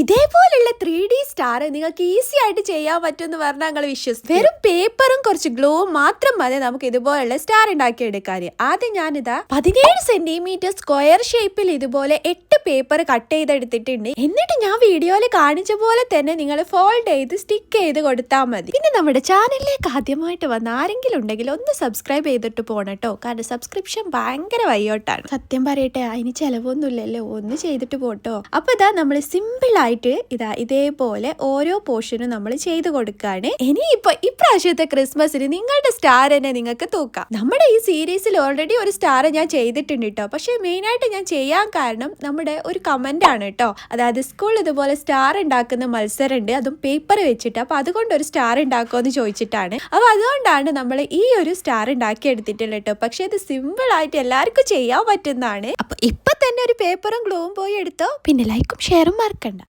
ഇതേപോലുള്ള three D star നിങ്ങൾക്ക് easy ആയിട്ട് ചെയ്യാൻ പറ്റുമെന്ന് പറഞ്ഞാൽ ഞങ്ങൾ വിശ്വസിക്കും. വെറും പേപ്പറും കുറച്ച് ഗ്ലോവും മാത്രം മതി നമുക്ക് ഇതുപോലുള്ള സ്റ്റാർ ഉണ്ടാക്കി എടുക്കാൻ ആദ്യം ഞാനിതാ പതിനേഴ് സെന്റിമീറ്റർ സ്ക്വയർ ഷേപ്പിൽ ഇതുപോലെ എട്ട് പേപ്പർ കട്ട് ചെയ്തെടുത്തിട്ടുണ്ട്. എന്നിട്ട് ഞാൻ വീഡിയോയിൽ കാണിച്ച പോലെ തന്നെ നിങ്ങൾ ഫോൾഡ് ചെയ്ത് സ്റ്റിക്ക് ചെയ്ത് കൊടുത്താൽ മതി. പിന്നെ നമ്മുടെ ചാനലിലേക്ക് ആദ്യമായിട്ട് വന്ന ആരെങ്കിലും ഉണ്ടെങ്കിൽ ഒന്ന് സബ്സ്ക്രൈബ് ചെയ്തിട്ട് പോണട്ടോ കാരണം സബ്സ്ക്രിപ്ഷൻ ഭയങ്കര വയ്യോട്ടാണ്. സത്യം പറയട്ടെ അതിന് ചെലവൊന്നുമില്ലല്ലോ. ഒന്ന് ചെയ്തിട്ട് പോട്ടോ. അപ്പൊ ഇതാ നമ്മൾ സിമ്പിൾ ആയിട്ട് ഇതാ ഇതേപോലെ ഓരോ പോർഷനും നമ്മൾ ചെയ്ത് കൊടുക്കാണ്. ഇനി ഇപ്പൊ ഇപ്രാവശ്യത്തെ ക്രിസ്മസിന് നിങ്ങളുടെ സ്റ്റാർ തന്നെ നിങ്ങൾക്ക് തൂക്കാം. നമ്മുടെ ഈ സീരീസിൽ ഓൾറെഡി ഒരു സ്റ്റാർ ഞാൻ ചെയ്തിട്ടുണ്ട് കേട്ടോ പക്ഷെ മെയിൻ ആയിട്ട് ഞാൻ ചെയ്യാൻ കാരണം നമ്മുടെ ഒരു കമന്റ് ആണ് കേട്ടോ അതായത് സ്കൂൾ ഇതുപോലെ സ്റ്റാർ ഉണ്ടാക്കുന്ന മത്സരം ഉണ്ട് അതും പേപ്പർ വെച്ചിട്ട്. അപ്പൊ അതുകൊണ്ട് ഒരു സ്റ്റാർ ഉണ്ടാക്കുമെന്ന് ചോദിച്ചിട്ടാണ്. അപ്പൊ അതുകൊണ്ടാണ് നമ്മൾ ഈ ഒരു സ്റ്റാർ ഉണ്ടാക്കി എടുത്തിട്ടുള്ളത് കേട്ടോ പക്ഷെ ഇത് സിമ്പിൾ ആയിട്ട് എല്ലാവർക്കും ചെയ്യാൻ പറ്റുന്നതാണ്. അപ്പൊ ഇപ്പൊ തന്നെ ഒരു പേപ്പറും ഗ്ലൂവും പോയി എടുത്തോ. പിന്നെ ലൈക്കും ഷെയറും മറക്കണ്ട.